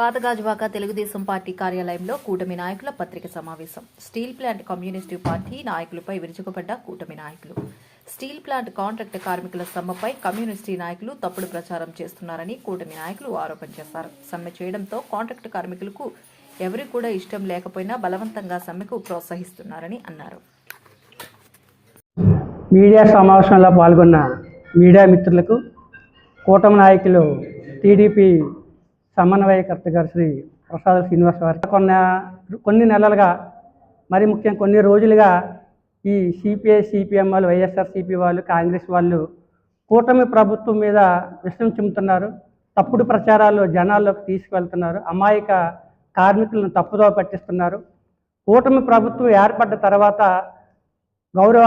Pathagajuwaka Telugu Desam party కార్యాలయంలో కూటమి నాయకుల పత్రిక సమావేశం. స్టీల్ ప్లాంట్ కమ్యూనిస్టు పార్టీ నాయకులపై విరుచుకుపడ్డ కూటమి నాయకులు. స్టీల్ ప్లాంట్ కాంట్రాక్ట్ కార్మికుల సమ్మెపై కమ్యూనిస్టీ నాయకులు తప్పుడు ప్రచారం చేస్తున్నారని కూటమి నాయకులు ఆరోపణ చేశారు. సమ్మె చేయడంతో కాంట్రాక్ట్ కార్మికులకు ఎవరి కూడా ఇష్టం లేకపోయినా బలవంతంగా సమ్మెకు ప్రోత్సహిస్తున్నారని అన్నారు. మీడియా సమావేశంలో పాల్గొన్న మీడియా మిత్రులకు కూటమి నాయకులు టీడీపీ సమన్వయకర్త గారు శ్రీ ప్రసాద్ శ్రీనివాస్ వారి. కొన్న కొన్ని నెలలుగా మరి ముఖ్యం కొన్ని రోజులుగా ఈ సిపిఐ సిపిఎం వాళ్ళు వైఎస్ఆర్ సిపి వాళ్ళు కాంగ్రెస్ వాళ్ళు కూటమి ప్రభుత్వం మీద విషయం చిమ్ముతున్నారు తప్పుడు ప్రచారాలు జనాల్లోకి తీసుకువెళ్తున్నారు. అమాయక కార్మికులను తప్పుదో పట్టిస్తున్నారు. కూటమి ప్రభుత్వం ఏర్పడ్డ తర్వాత గౌరవ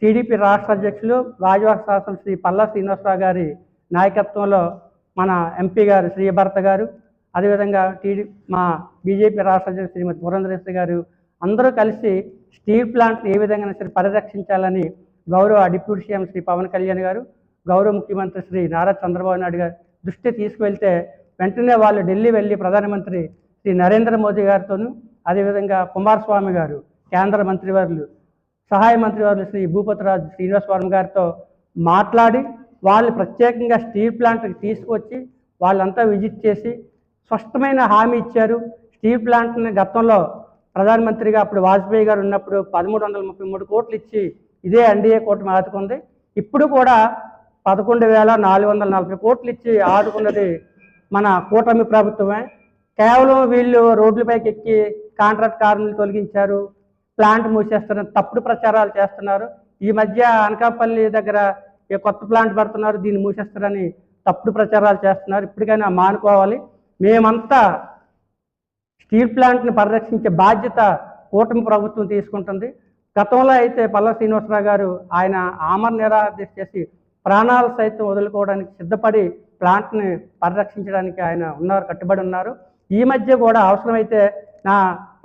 టీడీపీ రాష్ట్ర అధ్యక్షులు భాజపా శాసన శ్రీ పల్లా శ్రీనివాసరావు గారి నాయకత్వంలో మన ఎంపీ గారు శ్రీభరత గారు అదేవిధంగా టీడీ మా బీజేపీ రాష్ట్ర అధ్యక్షులు శ్రీమతి పురంధరేశ్వరి గారు అందరూ కలిసి స్టీల్ ప్లాంట్ని ఏ విధంగా సరే పరిరక్షించాలని గౌరవ డిప్యూటీ సీఎం శ్రీ పవన్ కళ్యాణ్ గారు గౌరవ ముఖ్యమంత్రి శ్రీ నారా చంద్రబాబు నాయుడు గారు దృష్టి తీసుకువెళ్తే వెంటనే వాళ్ళు ఢిల్లీ వెళ్ళి ప్రధానమంత్రి శ్రీ నరేంద్ర మోదీ గారితోనూ అదేవిధంగా కుమారస్వామి గారు కేంద్ర మంత్రివర్యులు సహాయ మంత్రివర్యులు శ్రీ భూపతిరాజు శ్రీనివాస్ గారితో మాట్లాడి వాళ్ళు ప్రత్యేకంగా స్టీల్ ప్లాంట్కి తీసుకొచ్చి వాళ్ళంతా విజిట్ చేసి స్పష్టమైన హామీ ఇచ్చారు. స్టీల్ ప్లాంట్ని గతంలో ప్రధానమంత్రిగా అప్పుడు వాజ్పేయి గారు ఉన్నప్పుడు పదమూడు వందల ముప్పై మూడు కోట్లు ఇచ్చి ఇదే ఎన్డీఏ కూటమి ఆదుకుంది. ఇప్పుడు కూడా పదకొండు వేల నాలుగు వందల నలభై కోట్లు ఇచ్చి ఆదుకున్నది మన కూటమి ప్రభుత్వమే. కేవలం వీళ్ళు రోడ్లపైకి ఎక్కి కాంట్రాక్ట్ కార్మికులు తొలగించారు. ప్లాంట్ మూసేస్తున్నారు. తప్పుడు ప్రచారాలు చేస్తున్నారు. ఈ మధ్య అనకాపల్లి దగ్గర ఏ కొత్త ప్లాంట్ పెడుతున్నారు దీన్ని మూసేస్తారని తప్పుడు ప్రచారాలు చేస్తున్నారు. ఇప్పటికైనా మానుకోవాలి. మేమంతా స్టీల్ ప్లాంట్ని పరిరక్షించే బాధ్యత కూటమి ప్రభుత్వం తీసుకుంటుంది. గతంలో అయితే పల్ల శ్రీనివాసరావు గారు ఆయన ఆమర నిరాదేశ చేసి ప్రాణాలు సైతం వదులుకోవడానికి సిద్ధపడి ప్లాంట్ని పరిరక్షించడానికి ఆయన ఉన్నారు కట్టుబడి ఉన్నారు. ఈ మధ్య కూడా అవసరమైతే నా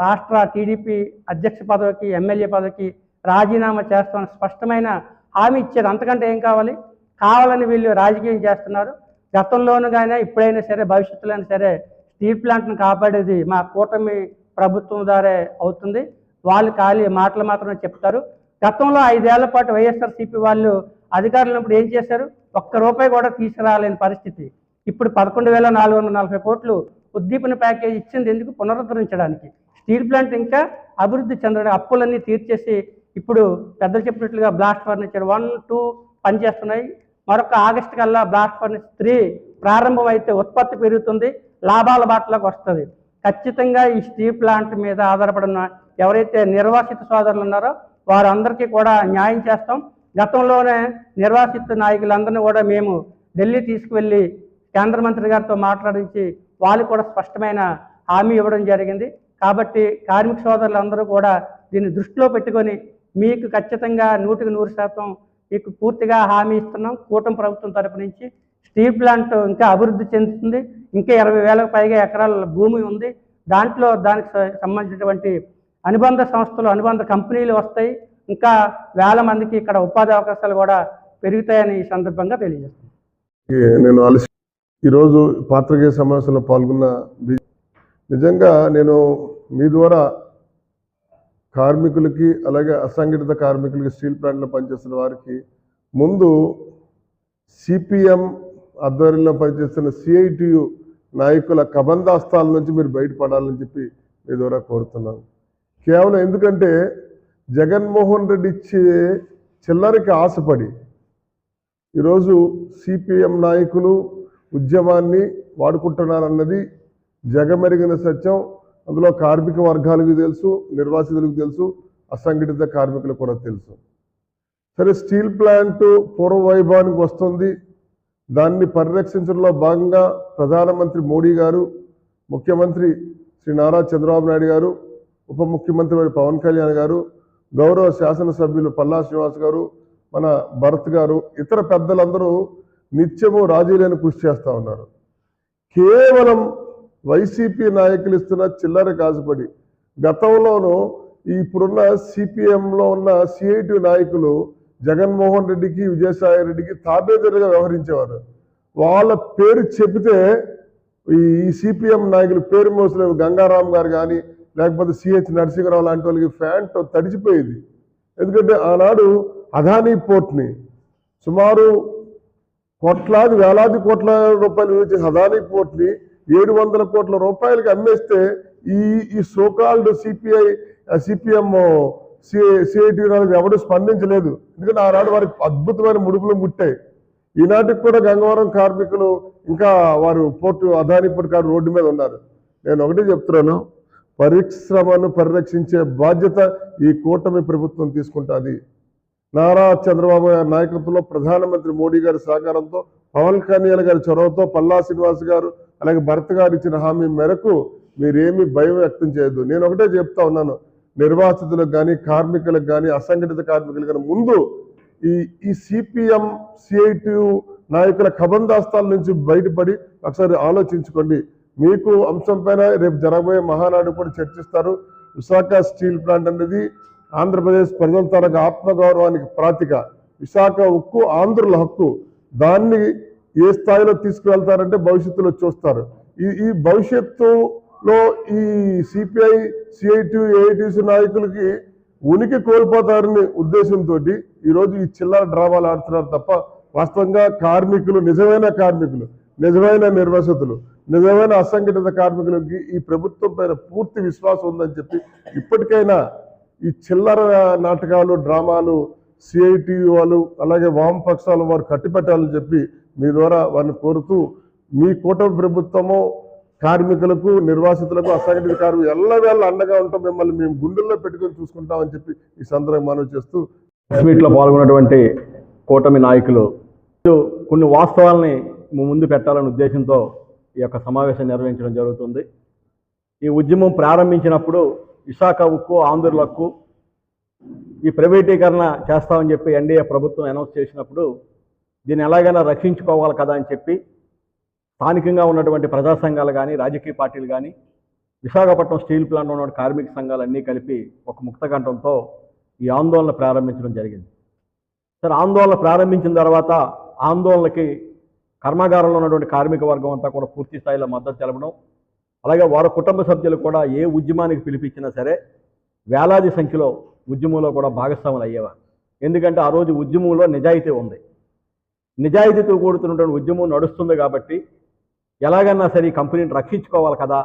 రాష్ట్ర టీడీపీ అధ్యక్ష పదవికి ఎమ్మెల్యే పదవికి రాజీనామా చేస్తామని స్పష్టమైన హామీ ఇచ్చారు అంతకంటే ఏం కావాలి? కావాలని వీళ్ళు రాజకీయం చేస్తున్నారు. గతంలోనూ కానీ ఇప్పుడైనా సరే భవిష్యత్తులో అయినా సరే స్టీల్ ప్లాంట్ను కాపాడేది మా కూటమి ప్రభుత్వం ద్వారా అవుతుంది. వాళ్ళు ఖాళీ మాటలు మాత్రమే చెప్తారు. గతంలో ఐదేళ్ళ పాటు వైఎస్ఆర్సీపీ వాళ్ళు అధికారులు ఉన్నప్పుడు ఏం చేశారు? ఒక్క రూపాయి కూడా తీసుకురాలేని పరిస్థితి. ఇప్పుడు పదకొండు వేల నాలుగు వందల నలభై కోట్లు ఉద్దీపన ప్యాకేజ్ ఇచ్చింది ఎందుకు? పునరుద్ధరించడానికి. స్టీల్ ప్లాంట్ ఇంకా అభివృద్ధి చెందడం అప్పులన్నీ తీర్చేసి ఇప్పుడు పెద్దలు చెప్పినట్లుగా బ్లాస్ట్ ఫర్నిచర్ వన్ టూ పనిచేస్తున్నాయి. మరొక ఆగస్టు కల్లా బ్లాస్ట్ ఫర్నిచర్ త్రీ ప్రారంభం అయితే ఉత్పత్తి పెరుగుతుంది లాభాల బాటలోకి వస్తుంది. ఖచ్చితంగా ఈ స్టీల్ ప్లాంట్ మీద ఆధారపడిన ఎవరైతే నిర్వాసిత సోదరులు ఉన్నారో వారందరికీ కూడా న్యాయం చేస్తాం. గతంలోనే నిర్వాసిత నాయకులందరినీ కూడా మేము ఢిల్లీ తీసుకువెళ్ళి కేంద్ర మంత్రి గారితో మాట్లాడించి వాళ్ళు కూడా స్పష్టమైన హామీ ఇవ్వడం జరిగింది. కాబట్టి కార్మిక సోదరులందరూ కూడా దీన్ని దృష్టిలో పెట్టుకొని మీకు ఖచ్చితంగా నూటికి నూరు శాతం మీకు పూర్తిగా హామీ ఇస్తున్నాం. కూటమి ప్రభుత్వం తరపు నుంచి స్టీల్ ప్లాంట్ ఇంకా అభివృద్ధి చెందుతుంది. ఇంకా ఇరవై వేలకు పైగా ఎకరాల భూమి ఉంది. దాంట్లో దానికి సంబంధించినటువంటి అనుబంధ సంస్థలు అనుబంధ కంపెనీలు వస్తాయి. ఇంకా వేల మందికి ఇక్కడ ఉపాధి అవకాశాలు కూడా పెరుగుతాయని ఈ సందర్భంగా తెలియజేస్తున్నాను నేను అలసి ఈరోజు పాత్రికేయ సమావేశంలో పాల్గొన్న నిజంగా నేను మీ ద్వారా కార్మికులకి అలాగే అసంఘటిత కార్మికులకి స్టీల్ ప్లాంట్లో పనిచేస్తున్న వారికి ముందు సిపిఎం ఆధ్వర్యంలో పనిచేస్తున్న సిఐటియు నాయకుల కబందాస్తాల నుంచి మీరు బయటపడాలని చెప్పి మీ ద్వారా కోరుతున్నాను. కేవలం ఎందుకంటే జగన్మోహన్ రెడ్డి ఇచ్చే చిల్లరికి ఆశపడి ఈరోజు సిపిఎం నాయకులు ఉద్యమాన్ని వాడుకుంటున్నారన్నది జగమెరిగిన సత్యం. అందులో కార్మిక వర్గాలకు తెలుసు నిర్వాసితులకు తెలుసు అసంఘటిత కార్మికులకు కూడా తెలుసు. సరే స్టీల్ ప్లాంట్ పూర్వ వైభవానికి వస్తుంది. దాన్ని పరిరక్షించడంలో భాగంగా ప్రధానమంత్రి మోడీ గారు ముఖ్యమంత్రి శ్రీ నారా చంద్రబాబు నాయుడు గారు ఉప ముఖ్యమంత్రి వారి పవన్ కళ్యాణ్ గారు గౌరవ శాసనసభ్యులు పల్లా శ్రీనివాస్ గారు మన భరత్ గారు ఇతర పెద్దలందరూ నిత్యము రాజీలేని కృషి చేస్తూ ఉన్నారు. కేవలం వైసీపీ నాయకులు ఇస్తున్న చిల్లర కాసుపడి. గతంలోనూ ఇప్పుడున్న సిపిఎంలో ఉన్న సిఐటి నాయకులు జగన్మోహన్ రెడ్డికి విజయసాయి రెడ్డికి తాబేదారుగా వ్యవహరించేవారు. వాళ్ళ పేరు చెబితే ఈ సిపిఎం నాయకులు పేరు మోసలేవు. గంగారాం గారు కానీ లేకపోతే సిహెచ్ నరసింహరావు లాంటి వాళ్ళకి ఫ్యాంట్ తడిచిపోయేది. ఎందుకంటే ఆనాడు అదానీ పోర్ట్ని సుమారు కోట్లాది వేలాది కోట్ల రూపాయలు విలువ అదానీ పోర్ట్ని ఏడు వందల కోట్ల రూపాయలకి అమ్మేస్తే ఈ ఈ సోకాల్డ్ సిపిఐ సిపిఎం సిఐటి ఎవరు స్పందించలేదు. ఎందుకంటే ఆనాడు వారికి అద్భుతమైన ముడుపులు ముట్టాయి. ఈనాటికి కూడా గంగవరం కార్మికులు ఇంకా వారు పోర్టు అదానిపూర్ కారు రోడ్డు మీద ఉన్నారు. నేను ఒకటే చెప్తున్నాను పరిశ్రమను పరిరక్షించే బాధ్యత ఈ కూటమి ప్రభుత్వం తీసుకుంటుంది. నారా చంద్రబాబు గారి నాయకత్వంలో ప్రధానమంత్రి మోడీ గారి సహకారంతో పవన్ కళ్యాణ్ గారి చొరవతో పల్లా శ్రీనివాస్ గారు అలాగే భరత్ గారు ఇచ్చిన హామీ మేరకు మీరేమీ భయం వ్యక్తం చేయొద్దు. నేను ఒకటే చెప్తా ఉన్నాను. నిర్వాసితులకు కానీ కార్మికులకు కానీ అసంఘటిత కార్మికులకు కానీ ముందు ఈ ఈ సిపిఎం సిఐటియు నాయకుల కబందాస్తాల నుంచి బయటపడి ఒకసారి ఆలోచించుకోండి. మీకు అంశం పైన రేపు జరగబోయే మహానాడు కూడా చర్చిస్తారు. విశాఖ స్టీల్ ప్లాంట్ అనేది ఆంధ్రప్రదేశ్ ప్రజల తరగ ఆత్మగౌరవానికి ప్రాతిక. విశాఖ ఉక్కు ఆంధ్రుల హక్కు. దాన్ని ఏ స్థాయిలో తీసుకువెళ్తారంటే భవిష్యత్తులో చూస్తారు. ఈ ఈ భవిష్యత్తులో ఈ సిపిఐ సిఐటి ఏఐటిసి నాయకులకి ఉనికి కోల్పోతారని ఉద్దేశంతో ఈరోజు ఈ చిల్లర డ్రామాలు ఆడుతున్నారు తప్ప వాస్తవంగా కార్మికులు నిజమైన కార్మికులు నిజమైన నిర్వసతులు నిజమైన అసంఘటిత కార్మికులకి ఈ ప్రభుత్వం పైన పూర్తి విశ్వాసం ఉందని చెప్పి ఇప్పటికైనా ఈ చిల్లర నాటకాలు డ్రామాలు సిఐటి వాళ్ళు అలాగే వామపక్షాలు వారు కట్టిపెట్టాలని చెప్పి మీ ద్వారా వారిని కోరుతూ మీ కూటమి ప్రభుత్వము కార్మికులకు నిర్వాసితులకు అసంఘటిత కార్మికులు ఎల్లవేళ అండగా ఉంటాం. మిమ్మల్ని మేము గుండెల్లో పెట్టుకొని చూసుకుంటామని చెప్పి ఈ సందర్భంగా మనవి చేస్తూ ప్రెస్ మీట్లో పాల్గొన్నటువంటి కూటమి నాయకులు కొన్ని వాస్తవాల్ని ముందు పెట్టాలనే ఉద్దేశంతో ఈ యొక్క సమావేశం నిర్వహించడం జరుగుతుంది. ఈ ఉద్యమం ప్రారంభించినప్పుడు విశాఖ ఉక్కు ఆంధ్రుల హక్కు ఈ ప్రైవేటీకరణ చేస్తామని చెప్పి ఎన్డీఏ ప్రభుత్వం అనౌన్స్ చేసినప్పుడు దీన్ని ఎలాగైనా రక్షించుకోవాలి కదా అని చెప్పి స్థానికంగా ఉన్నటువంటి ప్రజా సంఘాలు కానీ రాజకీయ పార్టీలు కానీ విశాఖపట్నం స్టీల్ ప్లాంట్ ఉన్న కార్మిక సంఘాలు అన్నీ కలిపి ఒక ముక్తకంఠంతో ఈ ఆందోళన ప్రారంభించడం జరిగింది. సరే ఆందోళన ప్రారంభించిన తర్వాత ఆందోళనకి కర్మాగారంలో ఉన్నటువంటి కార్మిక వర్గం అంతా కూడా పూర్తి స్థాయిలో మద్దతు తెలపడం అలాగే వారి కుటుంబ సభ్యులు కూడా ఏ ఉద్యమానికి పిలిపించినా సరే వేలాది సంఖ్యలో ఉద్యమంలో కూడా భాగస్వాములు అయ్యేవారు. ఎందుకంటే ఆ రోజు ఉద్యమంలో నిజాయితీ ఉంది. నిజాయితీతో కూడుతున్నటువంటి ఉద్యమం నడుస్తుంది కాబట్టి ఎలాగన్నా సరే ఈ కంపెనీని రక్షించుకోవాలి కదా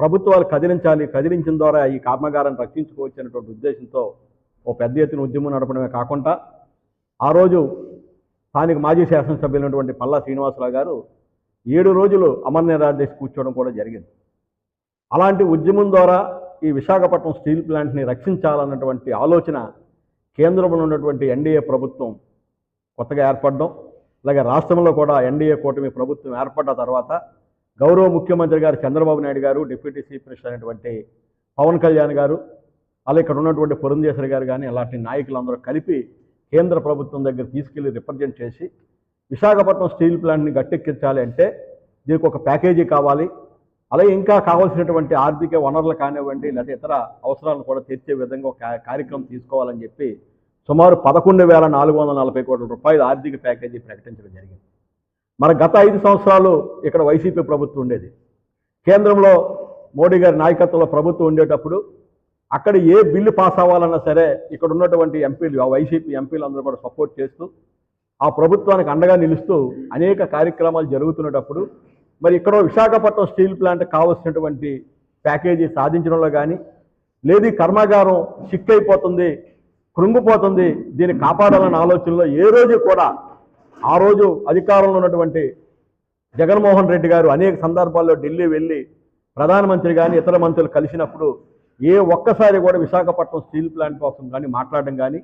ప్రభుత్వాలు కదిలించాలి కదిలించిన ద్వారా ఈ కర్మాగారాన్ని రక్షించుకోవచ్చు అనేటువంటి ఉద్దేశంతో ఓ పెద్ద ఎత్తున ఉద్యమం నడపడమే కాకుండా ఆ రోజు స్థానిక మాజీ శాసనసభ్యులైనటువంటి పల్లా శ్రీనివాసరావు గారు ఏడు రోజులు అమర్నాథ్ కూర్చోవడం కూడా జరిగింది. అలాంటి ఉద్యమం ద్వారా ఈ విశాఖపట్నం స్టీల్ ప్లాంట్ని రక్షించాలన్నటువంటి ఆలోచన కేంద్రంలో ఉన్నటువంటి ఎన్డీఏ ప్రభుత్వం కొత్తగా ఏర్పడడం అలాగే రాష్ట్రంలో కూడా ఎన్డీఏ కూటమి ప్రభుత్వం ఏర్పడ్డ తర్వాత గౌరవ ముఖ్యమంత్రి గారు చంద్రబాబు నాయుడు గారు డిప్యూటీ చీఫ్ మినిస్టర్ అయినటువంటి పవన్ కళ్యాణ్ గారు అలాగే ఇక్కడ ఉన్నటువంటి పురంధేశ్వరి గారు కానీ అలాంటి నాయకులందరూ కలిపి కేంద్ర ప్రభుత్వం దగ్గర తీసుకెళ్ళి రిప్రజెంట్ చేసి విశాఖపట్నం స్టీల్ ప్లాంట్ని గట్టెక్కించాలి అంటే దీనికి ఒక ప్యాకేజీ కావాలి. అలాగే ఇంకా కావాల్సినటువంటి ఆర్థిక వనరులు కానివ్వండి లేదా ఇతర అవసరాలను కూడా తీర్చే విధంగా ఒక కార్యక్రమం తీసుకోవాలని చెప్పి సుమారు పదకొండు వేల నాలుగు వందల నలభై కోట్ల రూపాయల ఆర్థిక ప్యాకేజీ ప్రకటించడం జరిగింది. మన గత ఐదు సంవత్సరాలు ఇక్కడ వైసీపీ ప్రభుత్వం ఉండేది. కేంద్రంలో మోడీ గారి నాయకత్వంలో ప్రభుత్వం ఉండేటప్పుడు అక్కడ ఏ బిల్లు పాస్ అవ్వాలన్నా సరే ఇక్కడ ఉన్నటువంటి ఎంపీలు ఆ వైసీపీ ఎంపీలు అందరూ కూడా సపోర్ట్ చేస్తూ ఆ ప్రభుత్వానికి అండగా నిలుస్తూ అనేక కార్యక్రమాలు జరుగుతున్నటప్పుడు మరి ఇక్కడ విశాఖపట్నం స్టీల్ ప్లాంట్ కావలసినటువంటి ప్యాకేజీ సాధించడంలో కానీ లేదు కర్మాగారం సిక్ అయిపోతుంది కృంగిపోతుంది. దీన్ని కాపాడాలన్న ఆలోచనలో ఏ రోజు కూడా ఆ రోజు అధికారంలో ఉన్నటువంటి జగన్మోహన్ రెడ్డి గారు అనేక సందర్భాల్లో ఢిల్లీ వెళ్ళి ప్రధానమంత్రి కానీ ఇతర మంత్రులు కలిసినప్పుడు ఏ ఒక్కసారి కూడా విశాఖపట్నం స్టీల్ ప్లాంట్ కోసం కానీ మాట్లాడడం కానీ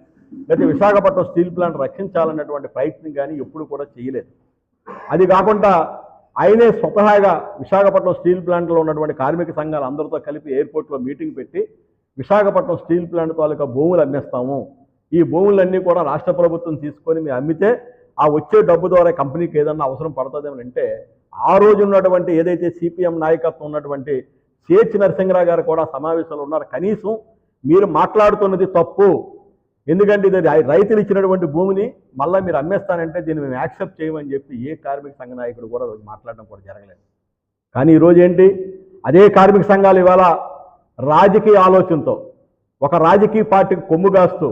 లేదా విశాఖపట్నం స్టీల్ ప్లాంట్ రక్షించాలన్నటువంటి ప్రయత్నం కానీ ఎప్పుడు కూడా చేయలేదు. అది కాకుండా ఆయనే స్వతహాగా విశాఖపట్నం స్టీల్ ప్లాంట్లో ఉన్నటువంటి కార్మిక సంఘాలు అందరితో కలిపి ఎయిర్పోర్ట్లో మీటింగ్ పెట్టి విశాఖపట్నం స్టీల్ ప్లాంట్ తాలూకా భూములు అమ్మేస్తాము. ఈ భూములన్నీ కూడా రాష్ట్ర ప్రభుత్వం తీసుకొని మేము అమ్మితే ఆ వచ్చే డబ్బు ద్వారా కంపెనీకి ఏదన్నా అవసరం పడుతుందేమని అంటే ఆ రోజు ఉన్నటువంటి ఏదైతే సిపిఎం నాయకత్వం ఉన్నటువంటి సిహెచ్ నరసింహరావు గారు కూడా సమావేశంలో ఉన్నారు. కనీసం మీరు మాట్లాడుతున్నది తప్పు. ఎందుకంటే ఇది రై- రైతులు ఇచ్చినటువంటి భూమిని మళ్ళీ మీరు అమ్మేస్తానంటే దీన్ని మేము యాక్సెప్ట్ చేయమని చెప్పి ఏ కార్మిక సంఘ నాయకుడు కూడా రోజు మాట్లాడడం కూడా జరగలేదు. కానీ ఈరోజు ఏంటి? అదే కార్మిక సంఘాలు ఇవాళ రాజకీయ ఆలోచనతో ఒక రాజకీయ పార్టీకి కొమ్ము కాస్తూ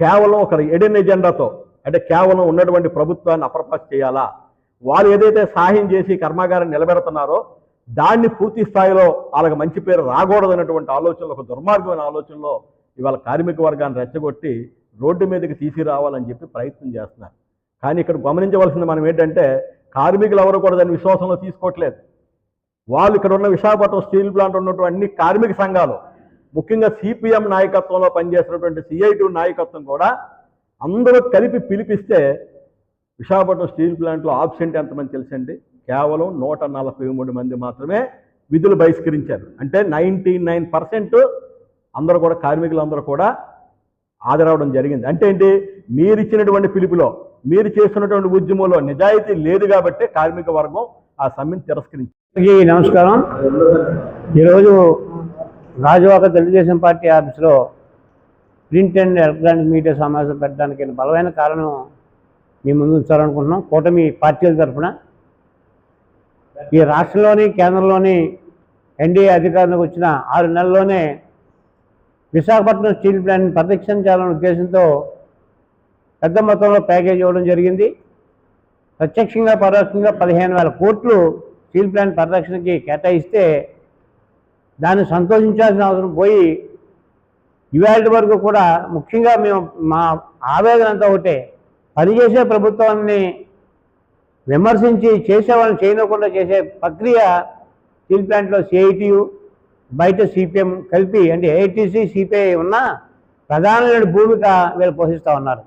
కేవలం ఒక ఎడెన్ ఎజెండాతో అంటే కేవలం ఉన్నటువంటి ప్రభుత్వాన్ని అప్రపస్ చేయాలా? వాళ్ళు ఏదైతే సహాయం చేసి కర్మాగారాన్ని నిలబెడుతున్నారో దాన్ని పూర్తి స్థాయిలో వాళ్ళకి మంచి పేరు రాకూడదన్నటువంటి ఆలోచనలో ఒక దుర్మార్గమైన ఆలోచనలో ఇవాళ కార్మిక వర్గాన్ని రెచ్చగొట్టి రోడ్డు మీదకి తీసుకురావాలని చెప్పి ప్రయత్నం చేస్తున్నారు. కానీ ఇక్కడ గమనించవలసింది మనం ఏంటంటే కార్మికులు ఎవరు కూడా దాన్ని విశ్వాసంలో తీసుకోవట్లేదు. వాళ్ళు ఇక్కడ ఉన్న విశాఖపట్నం స్టీల్ ప్లాంట్ ఉన్నటువంటి అన్ని కార్మిక సంఘాలు ముఖ్యంగా సిపిఎం నాయకత్వంలో పనిచేసినటువంటి సిఐటి నాయకత్వం కూడా అందరూ కలిపి పిలిపిస్తే విశాఖపట్నం స్టీల్ ప్లాంట్లో ఆబ్సెంట్ ఎంతమంది తెలుసండి? కేవలం నూట నలభై మూడు మంది మాత్రమే విధులు బహిష్కరించారు. అంటే నైంటీ నైన్ పర్సెంట్ అందరూ కూడా కార్మికులందరూ కూడా ఆదరవడం జరిగింది. అంటే ఏంటి? మీరు ఇచ్చినటువంటి పిలుపులో మీరు చేస్తున్నటువంటి ఉద్యమంలో నిజాయితీ లేదు కాబట్టి కార్మిక వర్గం ఆ సమ్మెను తిరస్కరించింది. అందరికీ నమస్కారం. ఈరోజు రాజవాక తెలుగుదేశం పార్టీ ఆఫీస్లో ప్రింట్ అండ్ ఎలక్ట్రానిక్ మీడియా సమావేశం పెట్టడానికి బలమైన కారణం మీ ముందు ఉంచాలనుకుంటున్నాం. కూటమి పార్టీల తరఫున ఈ రాష్ట్రంలోని కేంద్రంలోని ఎన్డీఏ అధికారంలోకి వచ్చిన ఆరు నెలల్లోనే విశాఖపట్నం స్టీల్ ప్లాంట్ని పరిరక్షించాలనే ఉద్దేశంతో పెద్ద మొత్తంలో ప్యాకేజ్ ఇవ్వడం జరిగింది. ప్రత్యక్షంగా పరోక్షంగా పదిహేను వేల కోట్లు స్టీల్ ప్లాంట్ పరిరక్షణకి కేటాయిస్తే దాన్ని సంతోషించాల్సిన అవసరం పోయి ఇవాళ వరకు కూడా ముఖ్యంగా మేము మా ఆవేదన అంతా ఒకటే. పనిచేసే ప్రభుత్వాన్ని విమర్శించి చేసేవాళ్ళని చేయనకుండా చేసే ప్రక్రియ స్టీల్ ప్లాంట్లో సిఐటియు బయట సిపిఎం కలిపి అంటే ఏఐటీసీ సిపిఐ ఉన్న ప్రధానమైన భూమిక వీళ్ళు పోషిస్తూ ఉన్నారు.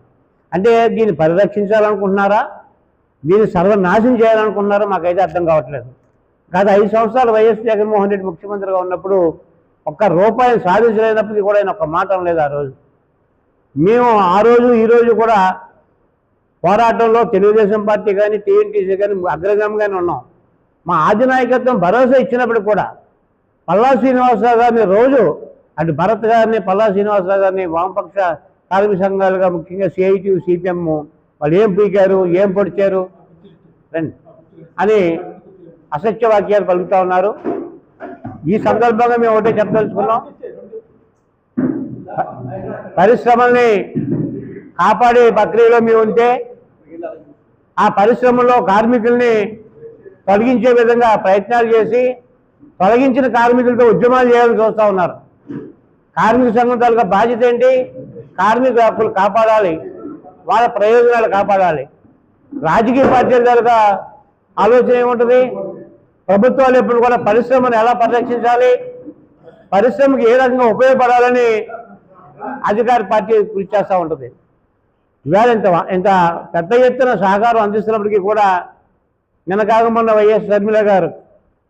అంటే దీన్ని పరిరక్షించాలనుకుంటున్నారా? దీన్ని సర్వనాశనం చేయాలనుకున్నారో మాకైతే అర్థం కావట్లేదు. గత ఐదు సంవత్సరాలు వైఎస్ జగన్మోహన్ రెడ్డి ముఖ్యమంత్రిగా ఉన్నప్పుడు ఒక్క రూపాయి సాధించలేనప్పటికీ కూడా ఆయన ఒక్క మాట లేదు ఆ రోజు. మేము ఆ రోజు ఈ రోజు కూడా పోరాటంలో తెలుగుదేశం పార్టీ కానీ టీఎన్టీసీ కానీ అగ్రగామిగానే ఉన్నాం. మా ఆధినాయకత్వం భరోసా ఇచ్చినప్పుడు కూడా పల్లా శ్రీనివాసరావు గారిని రోజు అటు భరత్ గారిని పల్లా శ్రీనివాసరావు గారిని వామపక్ష కార్మిక సంఘాలుగా ముఖ్యంగా సిఐటి సిపిఎం వాళ్ళు ఏం పీకారు ఏం పొడిచారు? రండి. అని అసత్య వాక్యాలు పలుకుతా ఉన్నారు. ఈ సందర్భంగా మేము ఒకటే చెప్పదలుచుకున్నాం. పరిశ్రమల్ని కాపాడే ప్రక్రియలో మేము ఉంటే ఆ పరిశ్రమలో కార్మికుల్ని తొలగించే విధంగా ప్రయత్నాలు చేసి తొలగించిన కార్మికులతో ఉద్యమాలు చేయాలని చూస్తూ ఉన్నారు. కార్మిక సంఘం తాలూకా బాధ్యత ఏంటి? కార్మిక హక్కులు కాపాడాలి. వాళ్ళ ప్రయోజనాలు కాపాడాలి. రాజకీయ పార్టీల తాలూకా ఆలోచన ఏముంటుంది? ప్రభుత్వాలు ఎప్పుడు కూడా పరిశ్రమను ఎలా పరిరక్షించాలి? పరిశ్రమకి ఏ రకంగా ఉపయోగపడాలని అధికార పార్టీ కృషి చేస్తూ ఉంటుంది. ఇవాళ ఇంత ఇంత పెద్ద ఎత్తున సహకారం అందిస్తున్నప్పటికీ కూడా నిన్న కాకమున్న వైఎస్ షర్మిల గారు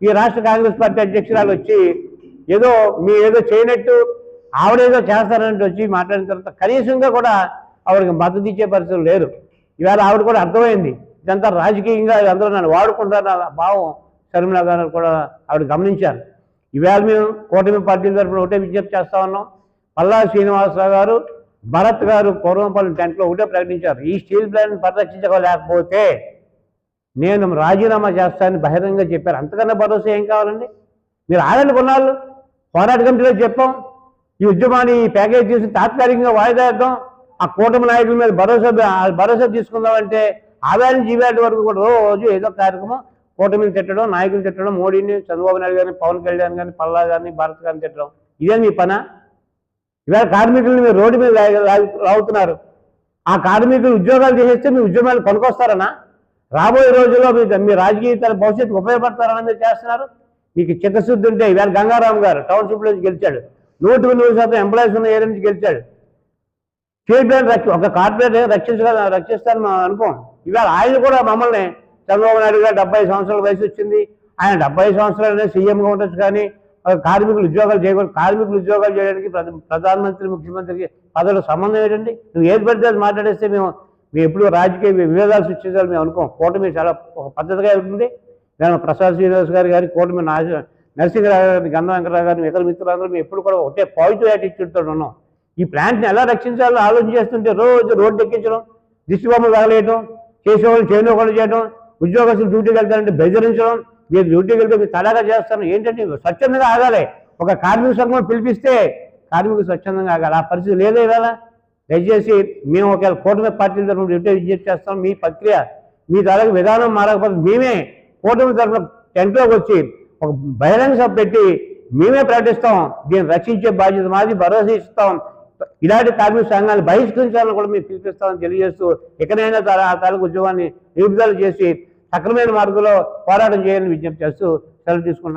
ఈ రాష్ట్ర కాంగ్రెస్ పార్టీ అధ్యక్షురాలు వచ్చి ఏదో మీ ఏదో చేయనట్టు ఆవిడేదో చేస్తారన్నట్టు వచ్చి మాట్లాడిన తర్వాత కనీసంగా కూడా ఆవిడకి మద్దతు ఇచ్చే పరిస్థితులు లేరు. ఇవాళ ఆవిడ కూడా అర్థమైంది. ఇదంతా రాజకీయంగా అందరూ నన్ను వాడుకుంటారన్న భావం షర్మిలా గారు కూడా ఆవిడ గమనించారు. ఇవాళ మేము కూటమి పార్టీల తరఫున ఒకటే విజ్ఞప్తి చేస్తా ఉన్నాం. పల్లా శ్రీనివాసరావు గారు భరత్ గారు పూర్వంపల్లి టెంట్లో ఒకటే ప్రకటించారు. ఈ స్టీల్ ప్లాంట్ పరిరక్షించలేకపోతే నేను రాజీనామా చేస్తానని బహిరంగ చెప్పారు. అంతకన్నా భరోసా ఏం కావాలండి? మీరు ఆగండి కొన్నాళ్ళు. పోరాట కమిటీలో చెప్పాం. ఈ ఉద్యమాన్ని ఈ ప్యాకేజ్ చేసి తాత్కాలికంగా వాయిదా ఇద్దాం ఆ కూటమి నాయకుల మీద భరోసా ఆ భరోసా తీసుకుందామంటే ఆవేళ నుంచి వరకు కూడా రోజు ఏదో కార్యక్రమం కూటమిని తిట్టడం నాయకులు తిట్టడం మోడీని చంద్రబాబు నాయుడు గారిని పవన్ కళ్యాణ్ గారిని పల్లా గారిని భారత్ గారిని తిట్టడం. ఇదే మీ పన? ఇవాళ కార్మికులను మీరు రోడ్డు మీద లాగుతున్నారు ఆ కార్మికులు ఉద్యోగాలు చేసేస్తే మీ ఉద్యోగాలు పనికొస్తారనా? రాబోయే రోజుల్లో మీ మీ రాజకీయ తన భవిష్యత్తుకు ఉపయోగపడతారని మీరు చేస్తున్నారు? మీకు చిత్తశుద్ధి ఉంటే ఇవాళ గంగారాం గారు టౌన్షిప్ నుంచి గెలిచాడు. నూటికి నూరు శాతం ఎంప్లాయీస్ ఉన్న ఏరియా నుంచి గెలిచాడు. స్టేట్ బ్యాంక్ రక్ష ఒక కార్పొరేట్ రక్షించగల రక్షిస్తారని మనం అనుకోం. ఇవాళ ఆయన కూడా మమ్మల్ని చంద్రబాబు నాయుడు గారు డెబ్బై సంవత్సరాల వయసు వచ్చింది. ఆయన డెబ్బై సంవత్సరాలనే సీఎంగా ఉండొచ్చు కానీ కార్మికులు ఉద్యోగాలు చేయకూడదు. కార్మికులు ఉద్యోగాలు చేయడానికి ప్రధానమంత్రి ముఖ్యమంత్రికి పదవుల సంబంధం ఏంటండి? నువ్వు ఏది పడితే అది మాట్లాడేస్తే మేము మేము ఎప్పుడు రాజకీయ విభేదాలు సృష్టించాలి మేము అనుకోం. కూటమి చాలా ఒక పద్ధతిగా ఉంటుంది. నేను ప్రసాద్ శ్రీనివాస్ గారి గారి కూటమి నాశ నరసింహరావు గారిని గంధ వెంకటరావు గారిని ఇతర మిత్రులందరూ మేము ఎప్పుడు కూడా ఒకటే పాజిటివ్ యాటిట్యూడ్తో ఉన్నాం. ఈ ప్లాంట్ని ఎలా రక్షించాలో ఆలోచన చేస్తుంటే రోజు రోడ్డు ఎక్కించడం దిష్టి బొమ్మలు తగలేయటం చేసేవాళ్ళు చేయనోళ్ళు చేయడం ఉద్యోగస్తులు డ్యూటీకి వెళ్తారంటే బెదిరించడం మీరు డ్యూటీకి వెళ్తే మీరు తడాగా చేస్తాను. ఏంటంటే స్వచ్ఛందంగా ఆగాలి. ఒక కార్మిక సంఘం పిలిపిస్తే కార్మికులు స్వచ్ఛందంగా ఆగాలి. ఆ పరిస్థితి లేదా ఇవాళ? దయచేసి మేము ఒకవేళ కూటమి పార్టీల తరఫున డ్యూటీ విజ్ఞప్తి చేస్తాం. మీ ప్రక్రియ మీ తాలూకు విధానం మారకపోతే మేమే కూటమి తరఫున టెంట్లోకి వచ్చి ఒక బహిరంగ సభ పెట్టి మేమే ప్రకటిస్తాం. దీన్ని రక్షించే బాధ్యత మాది. భరోసా ఇస్తాం. ఇలాంటి కార్మిక సంఘాన్ని బహిష్కరించాలని కూడా మేము పిలిపిస్తామని తెలియజేస్తూ ఎక్కడైనా ఆ తాలూకు ఉద్యోగాన్ని నిలుపుదల చేసి సక్రమైన మార్గంలో పోరాటం చేయాలని విజ్ఞప్తి చేస్తూ సెలవు తీసుకున్నాం.